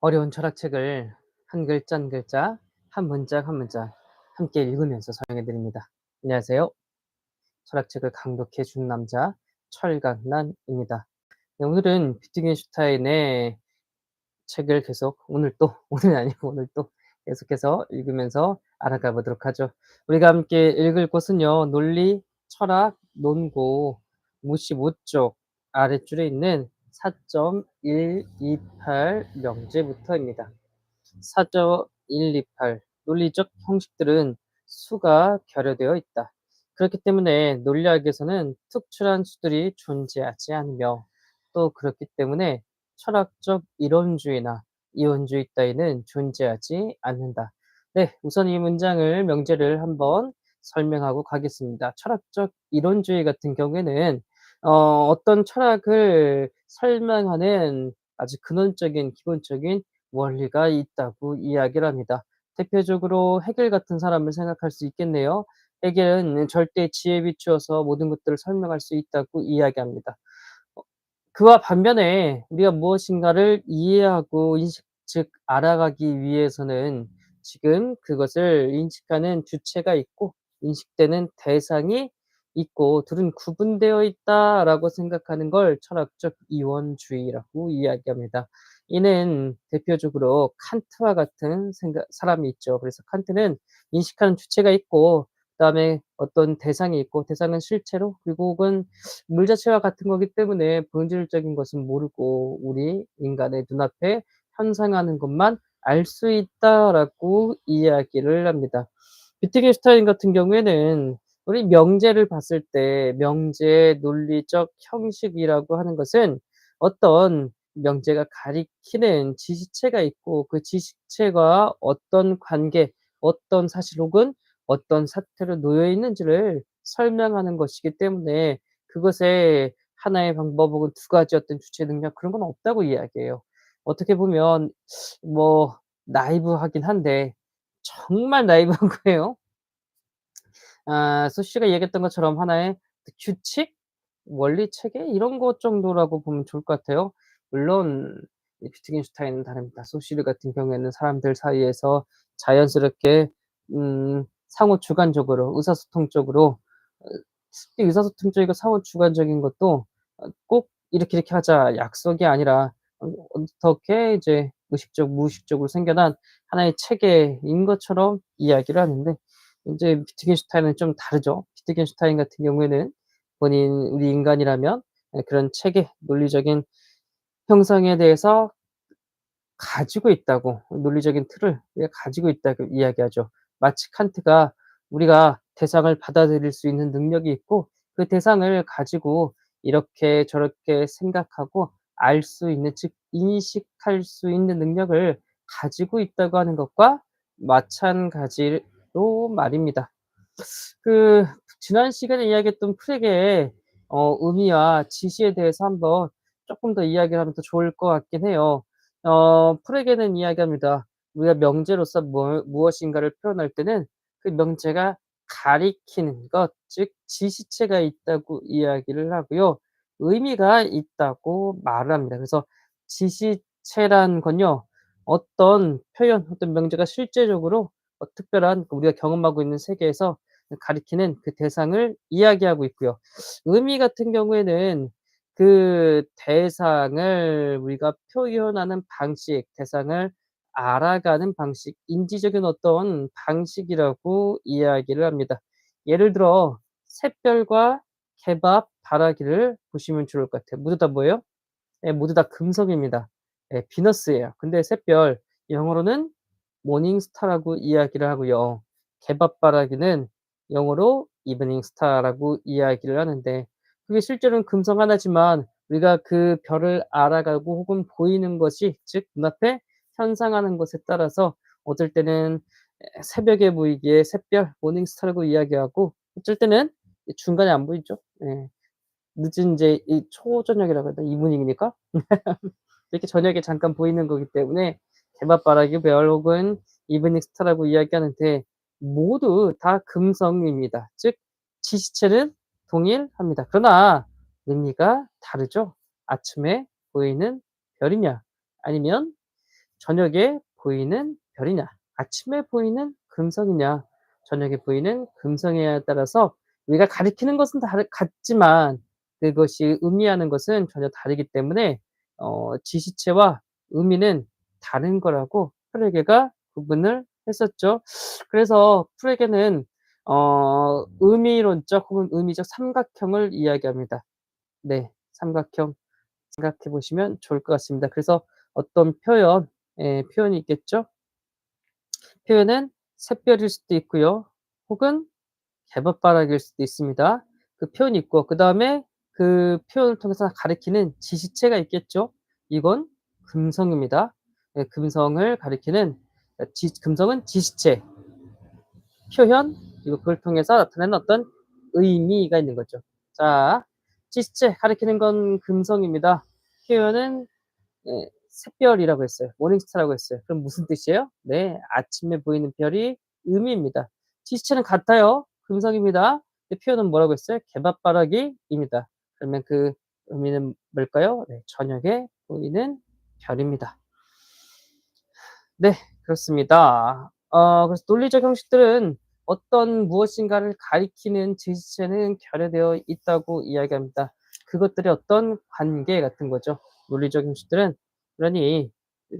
어려운 철학책을 한 글자 한 글자, 한 문장 한 문장 함께 읽으면서 설명해 드립니다. 안녕하세요. 철학책을 강독해 준 남자 철강난입니다. 네, 오늘은 비트겐슈타인의 책을 계속 오늘 또 오늘 아니고 오늘 또 계속해서 읽으면서 알아가 보도록 하죠. 우리가 함께 읽을 곳은요. 논리, 철학, 논고 55쪽 아랫줄에 있는 4.128 명제부터입니다. 4.128 논리적 형식들은 수가 결여되어 있다. 그렇기 때문에 논리학에서는 특출한 수들이 존재하지 않으며 또 그렇기 때문에 철학적 이론주의나 이원주의 따위는 존재하지 않는다. 네, 우선 이 문장을 명제를 한번 설명하고 가겠습니다. 철학적 이론주의 같은 경우에는 어, 어떤 철학을 설명하는 아주 근원적인 기본적인 원리가 있다고 이야기를 합니다. 대표적으로 해겔 같은 사람을 생각할 수 있겠네요. 해겔은 절대 지혜에 비추어서 모든 것들을 설명할 수 있다고 이야기합니다. 어, 그와 반면에 우리가 무엇인가를 이해하고 인식, 즉 알아가기 위해서는 지금 그것을 인식하는 주체가 있고 인식되는 대상이 있고 둘은 구분되어 있다라고 생각하는 걸 철학적 이원주의라고 이야기합니다. 이는 대표적으로 칸트와 같은 생각, 사람이 있죠. 그래서 칸트는 인식하는 주체가 있고 그다음에 어떤 대상이 있고 대상은 실체로 그리고 혹은 물 자체와 같은 거기 때문에 본질적인 것은 모르고 우리 인간의 눈앞에 현상하는 것만 알 수 있다라고 이야기를 합니다. 비트겐슈타인 같은 경우에는 우리 명제를 봤을 때 명제의 논리적 형식이라고 하는 것은 어떤 명제가 가리키는 지시체가 있고 그 지시체가 어떤 관계, 어떤 사실 혹은 어떤 사태로 놓여 있는지를 설명하는 것이기 때문에 그것에 하나의 방법 혹은 두 가지 어떤 주체 능력 그런 건 없다고 이야기해요. 어떻게 보면 뭐 나이브하긴 한데 정말 나이브한 거예요. 아 소시가 얘기했던 것처럼 하나의 규칙, 원리 체계 이런 것 정도라고 보면 좋을 것 같아요. 물론 이 비트겐슈타인은 다릅니다. 소시르 같은 경우에는 사람들 사이에서 자연스럽게 음 상호 주관적으로 의사소통적으로 어 의사소통적이고 상호 주관적인 것도 어꼭 이렇게 이렇게 하자 약속이 아니라 어 어떻게 이제 의식적 무의식적으로 생겨난 하나의 체계인 것처럼 이야기를 하는데 인제 비트겐슈타인은 좀 다르죠. 비트겐슈타인 같은 경우에는 본인 우리 인간이라면 예 그런 체계, 논리적인 형성에 대해서 가지고 있다고 논리적인 틀을 가지고 있다고 이야기하죠. 마치 칸트가 우리가 대상을 받아들일 수 있는 능력이 있고 그 대상을 가지고 이렇게 저렇게 생각하고 알 수 있는 즉 인식할 수 있는 능력을 가지고 있다고 하는 것과 마찬가지 로 말입니다. 그 지난 시간에 이야기했던 프레게의 어 의미와 지시에 대해서 한번 쪼끔 더 이야기를 하면 더 좋을 것 같긴 해요. 어 프레게는 이야기합니다. 우리가 명제로서 뭘 무엇인가를 표현할 때는 그 명제가 가리키는 것 즉 지시체가 있다고 이야기를 하고요. 의미가 있다고 말을 합니다. 그래서 지시체란 건요. 어떤 표현, 어떤 명제가 실제적으로 어 특별한 우리가 경험하고 있는 세계에서 가리키는 그 대상을 이야기하고 있고요. 의미 같은 경우에는 그 대상을 우리가 표현하는 방식, 대상을 알아가는 방식, 인지적인 어떤 방식이라고 이야기를 합니다. 예를 들어 샛별과 개밥, 다라기를 보시면 좋을 것 같아요. 모두 다 뭐예요? 예 모두 다 금성입니다. 예 비너스예요. 근데 샛별 영어로는 모닝 스타라고 이야기를 하고요. 개밥바라기는 영어로 이브닝 스타라고 이야기를 하는데 그게 실제로는 금성 하나지만 우리가 그 별을 알아가고 혹은 보이는 것이 즉 눈앞에 현상하는 것에 따라서 어떨 때는 에 새벽에 보이기에 샛별, 모닝 스타라고 이야기하고 어쩔 때는 이 중간에 안 보이죠. 예. 늦은 이제 이 초저녁이라고 해야 되나? 이브닝이니까. 이렇게 저녁에 잠깐 보이는 거기 때문에 개밥바라기, 별 혹은 이브닝 스타라고 이야기하는데 모두 다 금성입니다. 즉 지시체는 동일합니다. 그러나 의미가 다르죠. 아침에 보이는 별이냐 아니면 저녁에 보이는 별이냐, 아침에 보이는 금성이냐, 저녁에 보이는 금성이냐에 따라서 우리가 가리키는 것은 다르 같지만 그것이 의미하는 것은 전혀 다르기 때문에 어 지시체와 의미는 다른 거라고 프레게가 구분을 했었죠. 그래서 프레게는 어 의미론적 혹은 의미적 삼각형을 이야기합니다. 네. 삼각형 생각해 보시면 좋을 것 같습니다. 그래서 어떤 표현 예 표현이 있겠죠? 표현은 샛별일 수도 있고요. 혹은 개밥바락일 수도 있습니다. 그 표현이 있고 그 다음에 그 표현을 통해서 가리키는 지시체가 있겠죠. 이건 금성입니다. 예 금성을 가리키는 어지 금성은 지시체, 표현 그리고 그걸 통해서 나타내는 어떤 의미가 있는 거죠. 자 지시체 가리키는 건 금성입니다. 표현은 예 샛별이라고 했어요. 모닝스타라고 했어요. 그럼 무슨 뜻이에요? 네. 아침에 보이는 별이 의미입니다. 지시체는 같아요. 금성입니다. 표현은 뭐라고 했어요? 개밥바라기입니다. 그러면 그 의미는 뭘까요? 네. 저녁에 보이는 별입니다. 네. 그렇습니다. 어 그래서 논리적 형식들은 어떤 무엇인가를 가리키는 지시체는 결여되어 있다고 이야기합니다. 그것들의 어떤 관계 같은 거죠. 논리적 형식들은 그러니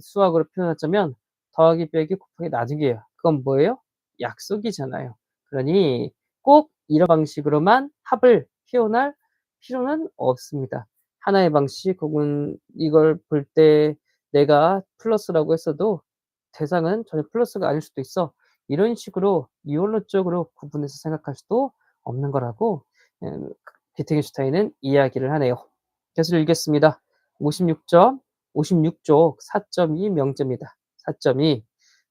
수학으로 표현하자면 더하기, 빼기, 곱하기, 나누기예요. 그건 뭐예요? 약속이잖아요. 그러니 꼭 이런 방식으로만 합을 표현할 필요는 없습니다. 하나의 방식 혹은 이걸 볼 때 내가 플러스라고 했어도 대상은 전혀 플러스가 아닐 수도 있어. 이런 식으로 이원론적으로 구분해서 생각할 수도 없는 거라고 음 비트겐슈타인은 이야기를 하네요. 계속 읽겠습니다. 56점 56쪽 4.2 명제입니다. 4.2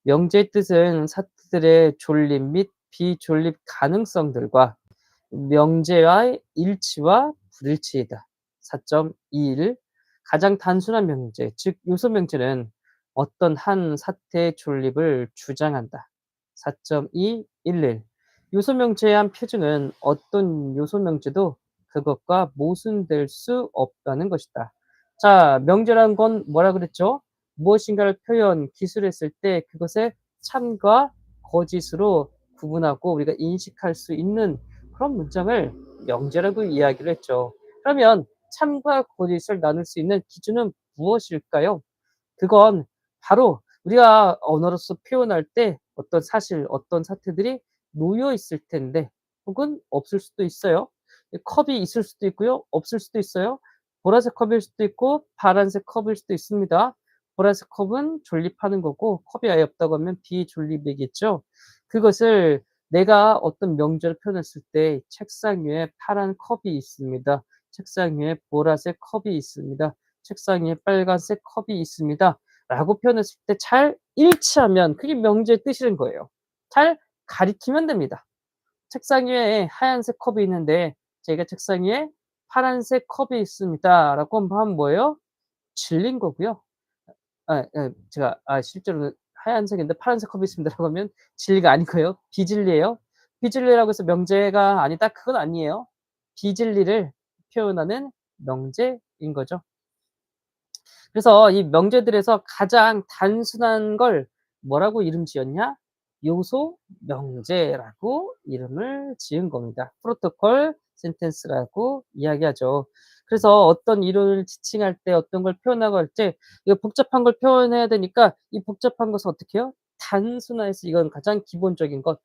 명제의 뜻은 사태들의 존립 및 비존립 가능성들과 명제와의 일치와 불일치이다. 4.21 가장 단순한 명제, 즉 요소 명제는 어떤 한 사태의 존립을 주장한다. 4.211 요소 명제의 한 표준은 어떤 요소 명제도 그것과 모순될 수 없다는 것이다. 자, 명제란 건 뭐라 그랬죠? 무엇인가를 표현, 기술했을 때 그것의 참과 거짓으로 구분하고 우리가 인식할 수 있는 그런 문장을 명제라고 이야기를 했죠. 그러면 참과 거짓을 나눌 수 있는 기준은 무엇일까요? 그건 바로 우리가 언어로서 표현할 때 어떤 사실, 어떤 사태들이 놓여 있을 텐데 혹은 없을 수도 있어요. 컵이 있을 수도 있고요. 없을 수도 있어요. 보라색 컵일 수도 있고 파란색 컵일 수도 있습니다. 보라색 컵은 존립하는 거고 컵이 아예 없다고 하면 비존립이겠죠. 그것을 내가 어떤 명제로 표현했을 때 책상 위에 파란 컵이 있습니다. 책상 위에 보라색 컵이 있습니다. 책상 위에 빨간색 컵이 있습니다. 라고 표현했을 때잘 일치하면 그게 명제의 뜻인 거예요. 잘 가리키면 됩니다. 책상 위에 하얀색 컵이 있는데 제가 책상 위에 파란색 컵이 있습니다. 라고 하면 뭐예요? 진리인 거고요. 아예 제가 아 실제로는 하얀색인데 파란색 컵이 있습니다라고 하면 진리가 아니고요. 비진리예요. 비진리라고 해서 명제가 아니다 그건 아니에요. 비진리를 표현하는 명제인 거죠. 그래서 이 명제들에서 가장 단순한 걸 뭐라고 이름 지었냐? 요소 명제라고 이름을 지은 겁니다. 프로토콜 센텐스라고 이야기하죠. 그래서 어떤 이론을 지칭할 때 어떤 걸 표현하고 할 때 이거 복잡한 걸 표현해야 되니까 이 복잡한 것을 어떻게 해요? 단순화해서 이건 가장 기본적인 것.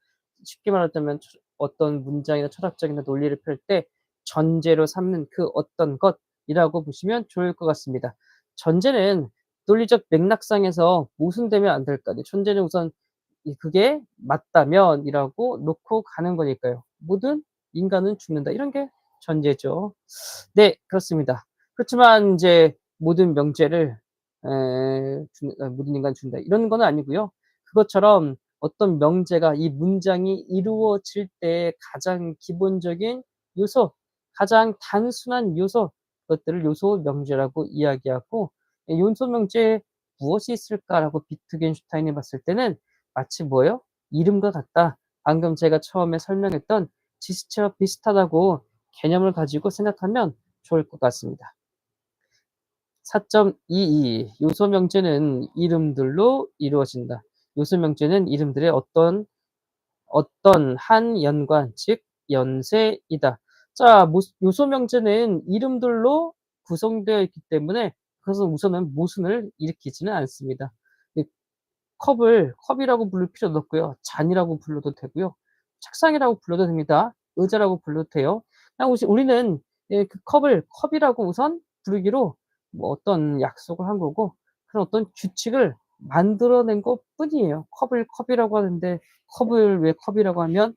쉽게 말하자면 초 어떤 문장이나 철학적인 논리를 펼 때 전제로 삼는 그 어떤 것이라고 보시면 좋을 것 같습니다. 전제는 논리적 맥락상에서 모순되면 안 될까. 전제는 우선 이 그게 맞다면이라고 놓고 가는 거니까요. 모든 인간은 죽는다. 이런 게 전제죠. 네, 그렇습니다. 그렇지만 인제 모든 명제를 에죽아 모든 인간은 죽는다. 이런 건 아니고요. 그것처럼 어떤 명제가 이 문장이 이루어질 때 가장 기본적인 요소, 가장 단순한 요소, 그것들을 요소 명제라고 이야기하고 이 요소 명제에 무엇이 있을까라고 비트겐슈타인이 봤을 때는 마치 뭐예요? 이름과 같다. 방금 제가 처음에 설명했던 지시체와 비슷하다고 개념을 가지고 생각하면 좋을 것 같습니다. 4.22 요소 명제는 이름들로 이루어진다. 요소 명제는 이름들의 어떤 어떤 한 연관, 즉 연세이다. 자, 요소 명제는 이름들로 구성되어 있기 때문에 그래서 우선은 모순을 일으키지는 않습니다. 컵을 컵이라고 부를 필요도 없고요. 잔이라고 불러도 되고요. 책상이라고 불러도 됩니다. 의자라고 불러도 돼요. 그냥 우리는 그 컵을 컵이라고 우선 부르기로 뭐 어떤 약속을 한 거고 그런 어떤 규칙을 만들어낸 것 뿐이에요. 컵을 컵이라고 하는데 컵을 왜 컵이라고 하면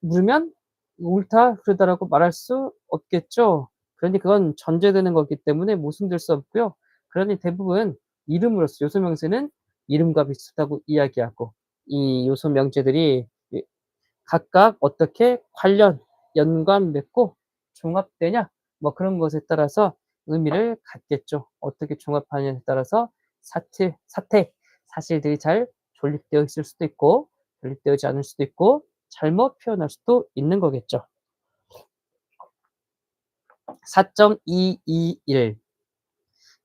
물면 옳다 그러다라고 말할 수 없겠죠. 그러니 그건 전제되는 거기 때문에 모순될 수 없고요. 그러니 대부분 이름으로서 요소 명세는 이름과 비슷하다고 이야기하고 이 요소 명제들이 각각 어떻게 관련 연관 맺고 종합되냐 뭐 그런 것에 따라서 의미를 갖겠죠. 어떻게 종합하느냐에 따라서 사태, 사태, 사실들이 잘 존립되어 있을 수도 있고 존립되지 않을 수도 있고 잘못 표현할 수도 있는 거겠죠. 4.221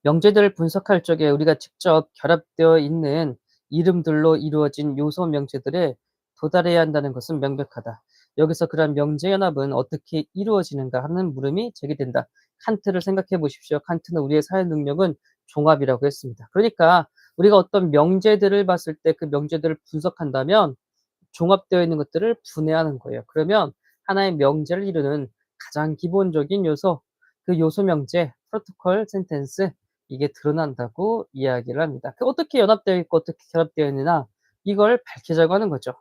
명제들을 분석할 적에 우리가 직접 결합되어 있는 이름들로 이루어진 요소 명제들에 도달해야 한다는 것은 명백하다. 여기서 그런 명제 연합은 어떻게 이루어지는가 하는 물음이 제기된다. 칸트를 생각해 보십시오. 칸트는 우리의 사회 능력은 종합이라고 했습니다. 그러니까 우리가 어떤 명제들을 봤을 때 그 명제들을 분석한다면 종합되어 있는 것들을 분해하는 거예요. 그러면 하나의 명제를 이루는 가장 기본적인 요소, 그 요소 명제, 프로토콜, 센텐스 이게 드러난다고 이야기를 합니다. 그 어떻게 연합되어 있고 어떻게 결합되어 있느냐 이걸 밝히자고 하는 거죠.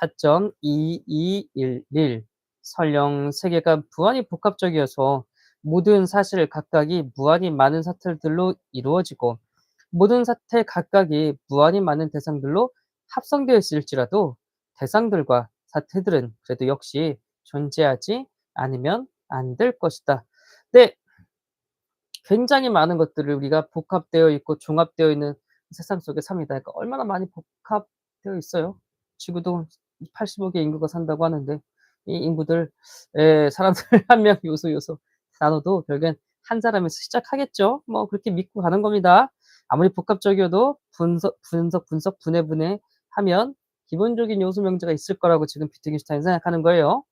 4.2211 설령 세계가 무한히 복합적이어서 모든 사실 각각이 무한히 많은 사태들로 이루어지고 모든 사태 각각이 무한히 많은 대상들로 합성되어 있을지라도 대상들과 사태들은 그래도 역시 존재하지 않으면 안 될 것이다. 네, 굉장히 많은 것들을 우리가 복합되어 있고 종합되어 있는 세상 속에 삽니다. 그러니까 얼마나 많이 복합되어 있어요. 지구도 85개 인구가 산다고 하는데 이 인구들 에, 사람들 한 명 요소 요소 나눠도 결국엔 한 사람에서 시작하겠죠. 뭐 그렇게 믿고 가는 겁니다. 아무리 복합적이어도 분석 분석 분석 분해 분해 하면 기본적인 요소 명제가 있을 거라고 지금 비트겐슈타인 생각하는 거예요.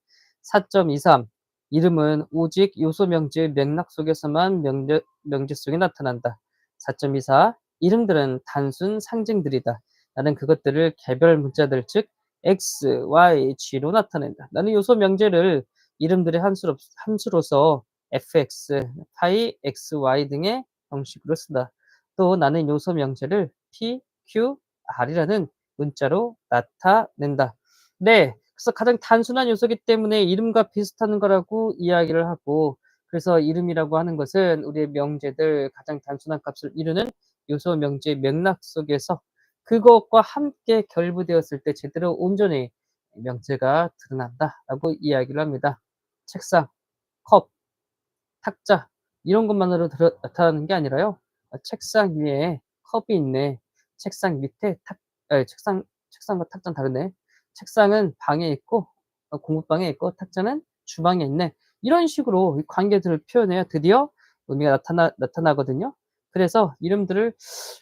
4.23 이름은 오직 요소 명제의 맥락 속에서만 명제, 명제 속에 나타난다. 4.24 이름들은 단순 상징들이다. 나는 그것들을 개별 문자들 즉 x, y, g로 나타낸다. 나는 요소 명제를 이름들의 함수로, 함수로서 fx, 파이, x, y 등의 형식으로 쓴다. 또 나는 요소 명제를 p, q, r이라는 문자로 나타낸다. 네, 그래서 가장 단순한 요소이기 때문에 이름과 비슷한 거라고 이야기를 하고 그래서 이름이라고 하는 것은 우리의 명제들 가장 단순한 값을 이루는 요소 명제 맥락 속에서 그것과 함께 결부되었을 때 제대로 온전히 명제가 드러난다라고 이야기를 합니다. 책상, 컵, 탁자 이런 것만으로 나타나는 게 아니라요. 책상 위에 컵이 있네. 책상 밑에 탁, 에, 책상 책상과 탁자는 다르네. 책상은 방에 있고 어, 공부방에 있고 탁자는 주방에 있네. 이런 식으로 관계들을 표현해야 드디어 의미가 나타나 나타나거든요. 그래서 이름들을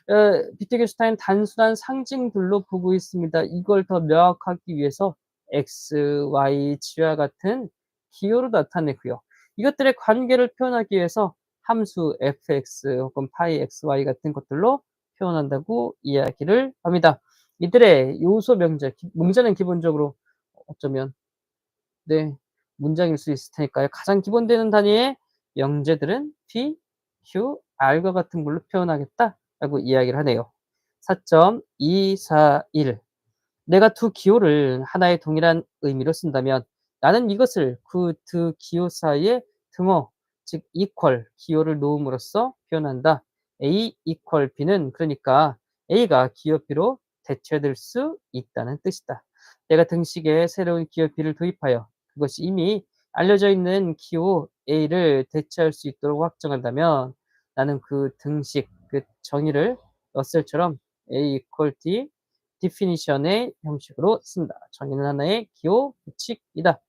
어, 비트겐슈타인 단순한 상징들로 보고 있습니다. 이걸 더 명확하기 위해서 x, y, g와 같은 기호로 나타내고요. 이것들의 관계를 표현하기 위해서 함수 fx 혹은 파이 xy 같은 것들로 표현한다고 이야기를 합니다. 이들의 요소 명제, 문제는 기본적으로 어쩌면 네 문장일 수 있을 테니까요. 가장 기본되는 단위의 명제들은 p, q, r과 같은 걸로 표현하겠다라고 이야기를 하네요. 4.241 내가 두 기호를 하나의 동일한 의미로 쓴다면 나는 이것을 그 두 기호 사이의 등호, 즉 equal 기호를 놓음으로써 표현한다. a equal b는 그러니까 a가 기호 b로 대체될 수 있다는 뜻이다. 내가 등식에 새로운 기호 b를 도입하여 그것이 이미 알려져 있는 기호 a를 대체할 수 있도록 확정한다면 나는 그 등식, 그 정의를 러셀처럼 A equal D definition의 형식으로 쓴다. 정의는 하나의 기호 규칙이다.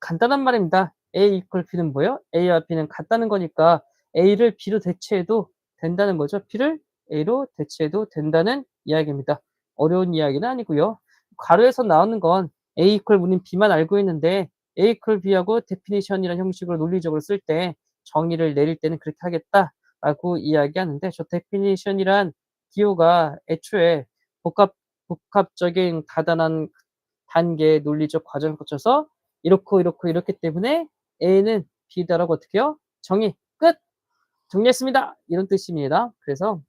간단한 말입니다. A equal B는 뭐예요? A와 B는 같다는 거니까 A를 B로 대체해도 된다는 거죠. B를 A로 대체해도 된다는 이야기입니다. 어려운 이야기는 아니고요. 괄호에서 나오는 건 A 이퀄 우린 B만 알고 있는데 A 이퀄 B하고 definition이라는 형식으로 논리적으로 쓸 때 정의를 내릴 때는 그렇게 하겠다라고 이야기하는데 저 definition이란 기호가 애초에 복합 복합적인 다단한 단계 논리적 과정을 거쳐서 이렇고 이렇고 이렇기 때문에 A는 B다라고 어떻게 해요? 정의 끝! 정리했습니다. 이런 뜻입니다. 그래서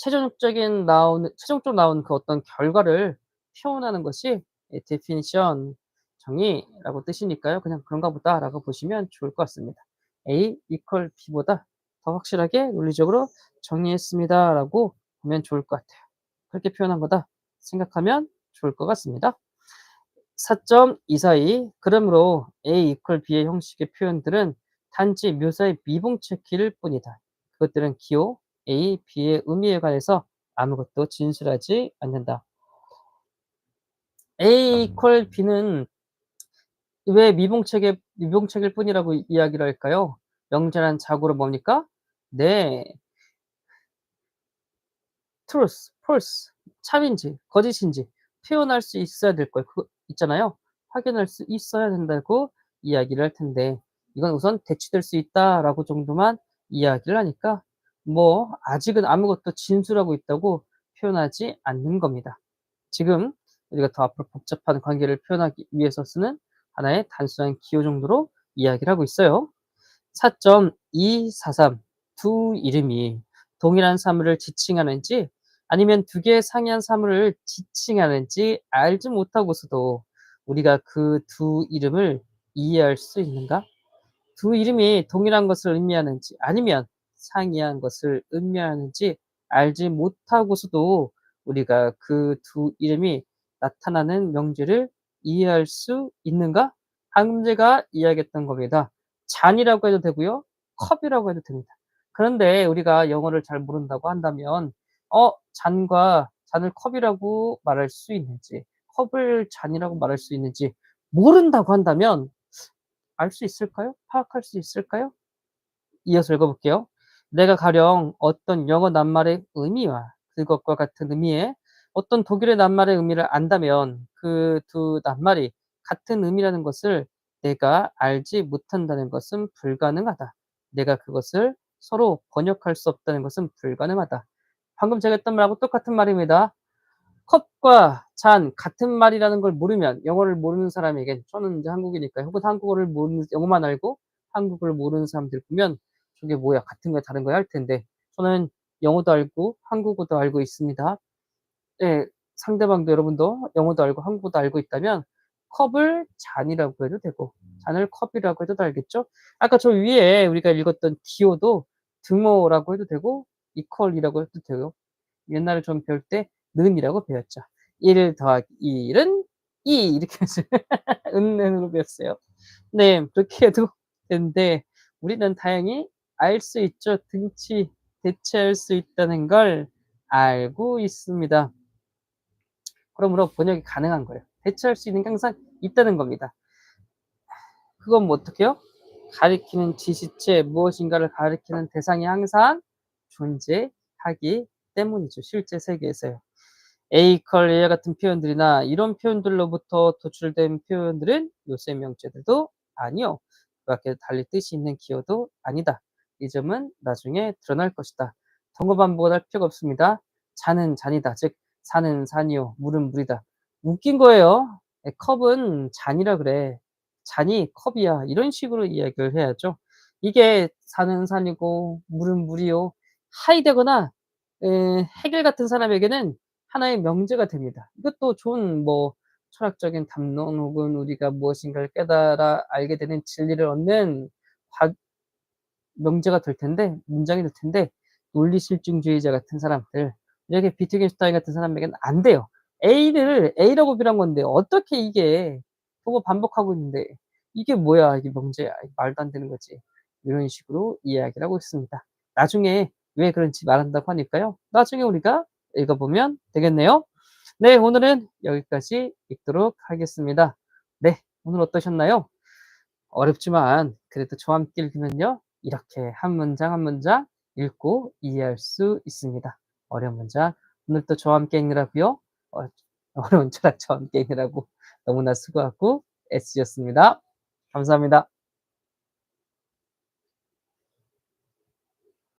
최종적인 나오는 최종적으로 나온 그 어떤 결과를 표현하는 것이 definition 정의라고 뜻이니까요. 그냥 그런가 보다라고 보시면 좋을 것 같습니다. A equal B보다 더 확실하게 논리적으로 정리했습니다라고 보면 좋을 것 같아요. 그렇게 표현한 거다 생각하면 좋을 것 같습니다. 4.242 그러므로 A equal B의 형식의 표현들은 단지 묘사의 미봉책일 뿐이다. 그것들은 기호 A, B의 의미에 관해서 아무것도 진술하지 않는다. A equal B는 왜 미봉책의 미봉책일 뿐이라고 이야기를 할까요? 명제란 자고로 뭡니까? 네. truth, false, 참인지 거짓인지 표현할 수 있어야 될 걸. 그 있잖아요. 확인할 수 있어야 된다고 이야기를 할 텐데 이건 우선 대치될 수 있다라고 정도만 이야기를 하니까 뭐 아직은 아무것도 진술하고 있다고 표현하지 않는 겁니다. 지금 우리가 더 앞으로 복잡한 관계를 표현하기 위해서 쓰는 하나의 단순한 기호 정도로 이야기를 하고 있어요. 4.243 두 이름이 동일한 사물을 지칭하는지 아니면 두 개의 상이한 사물을 지칭하는지 알지 못하고서도 우리가 그 두 이름을 이해할 수 있는가? 두 이름이 동일한 것을 의미하는지 아니면 상이한 것을 의미하는지 알지 못하고서도 우리가 그 두 이름이 나타나는 명제를 이해할 수 있는가? 방금 제가 이야기했던 겁니다. 잔이라고 해도 되고요. 컵이라고 해도 됩니다. 그런데 우리가 영어를 잘 모른다고 한다면 어 잔과 잔을 컵이라고 말할 수 있는지 컵을 잔이라고 말할 수 있는지 모른다고 한다면 알 수 있을까요? 파악할 수 있을까요? 이어서 읽어볼게요. 내가 가령 어떤 영어 낱말의 의미와 그것과 같은 의미의 어떤 독일의 낱말의 의미를 안다면 그 두 낱말이 같은 의미라는 것을 내가 알지 못한다는 것은 불가능하다. 내가 그것을 서로 번역할 수 없다는 것은 불가능하다. 방금 제가 했던 말하고 똑같은 말입니다. 컵과 잔 같은 말이라는 걸 모르면 영어를 모르는 사람에겐 저는 이제 한국이니까 혹은 한국어를 모르는 영어만 알고 한국어를 모르는 사람들 보면 저게 뭐야 같은 거야 다른 거야 할 텐데 저는 영어도 알고 한국어도 알고 있습니다. 예, 상대방도 여러분도 영어도 알고 한국어도 알고 있다면 컵을 잔이라고 해도 되고 잔을 컵이라고 해도 알겠죠? 아까 저 위에 우리가 읽었던 기호도 등호라고 해도 되고 이퀄이라고 해도 되고 옛날에 좀 배울 때 는이라고 배웠죠. 1 더하기 1은 2 이렇게 해서 은는으로 배웠어요. 네, 그렇게 해도 되는데 우리는 다행히 알 수 있죠. 등치 대체할 수 있다는 걸 알고 있습니다. 그러므로 번역이 가능한 거예요. 대체할 수 있는 게 항상 있다는 겁니다. 그건 뭐 어떻게요? 가리키는 지시체 무엇인가를 가리키는 대상이 항상 존재하기 때문이죠. 실제 세계에서요. 에이컬 A와 같은 표현들이나 이런 표현들로부터 도출된 표현들은 요새 명제들도 아니요. 그 밖에 달리 뜻이 있는 기호도 아니다. 이 점은 나중에 드러날 것이다. 동거 반복을 할 필요가 없습니다. 잔은 잔이다. 즉 산은 산이요. 물은 물이다. 웃긴 거예요. 컵은 잔이라 그래. 잔이 컵이야. 이런 식으로 이야기를 해야죠. 이게 산은 산이고 물은 물이요. 하이되거나 해겔 같은 사람에게는 하나의 명제가 됩니다. 이것도 좋은 뭐 철학적인 담론 혹은 우리가 무엇인가를 깨달아 알게 되는 진리를 얻는 과, 명제가 될 텐데 문장이 될 텐데 논리실증주의자 같은 사람들 이렇게 비트겐슈타인 같은 사람에게는 안 돼요. A를 A라고 비란 건데 어떻게 이게 보고 반복하고 있는데 이게 뭐야 이게 명제야 말도 안 되는 거지 이런 식으로 이야기를 하고 있습니다. 나중에 왜 그런지 말한다고 하니까요. 나중에 우리가 읽어보면 되겠네요. 네, 오늘은 여기까지 읽도록 하겠습니다. 네, 오늘 어떠셨나요? 어렵지만 그래도 저와 함께 읽으면요. 이렇게 한 문장 한 문장 읽고 이해할 수 있습니다. 어려운 문장 오늘도 저와 함께 읽느라고요. 어, 어려운 철학 저와 함께 읽느라고 너무나 수고하고 애쓰셨습니다. 감사합니다.